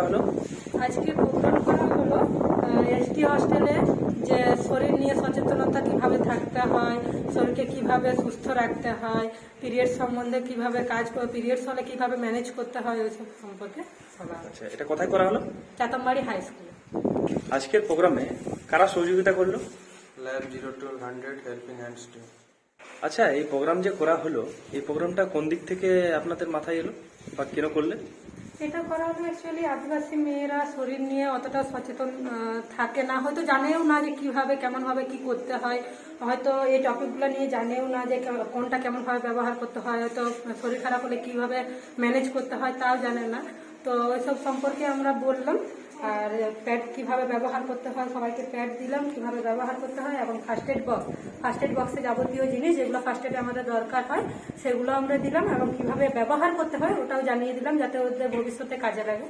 করা হলো। আজকে প্রোগ্রাম করা হলো এসটি হস্টেলে যে শরীর নিয়ে সচেতনতা কীভাবে থাকতে হয় শরীরকে কীভাবে সুস্থ রাখতে হয় পিরিয়ড সম্বন্ধে কীভাবে কাজ পিরিয়ডস হলে কীভাবে ম্যানেজ করতে হয় ওইসব সম্পর্কে আচ্ছা এটা কোথায় করা হলো? চাতমবাড়ি হাই স্কুলে আজকের প্রোগ্রামে কারা সহযোগিতা করল? Lab zero to hundred helping hands team আচ্ছা এই প্রোগ্রাম যে করা হলো এই প্রোগ্রামটা কোন দিক থেকে আপনাদের মাথায় এলো বা কেন করলে? এটা করা হলো অ্যাকচুয়ালি আদিবাসী মেয়েরা শরীর নিয়ে অতটা সচেতন থাকে না। হয়তো জানেও না যে কীভাবে কেমনভাবে কি করতে হয়। হয়তো এই টপিকগুলো নিয়ে জানেও না যে কোনটা কেমনভাবে ব্যবহার করতে হয়। হয়তো শরীর খারাপ হলে কীভাবে ম্যানেজ করতে হয় তাও জানে না। তো ওইসব সম্পর্কে আমরা বললাম। আর প্যাড কীভাবে ব্যবহার করতে হয়, সবাইকে প্যাড দিলাম কীভাবে ব্যবহার করতে হয় এবং first aid box first aid বক্সে যাবতীয় জিনিস যেগুলো ফার্স্ট এডে আমাদের দরকার হয়, সেগুলো আমরা দিলাম এবং কীভাবে ব্যবহার করতে হয় ওটাও জানিয়ে দিলাম যাতে ওদের ভবিষ্যতে কাজে লাগে।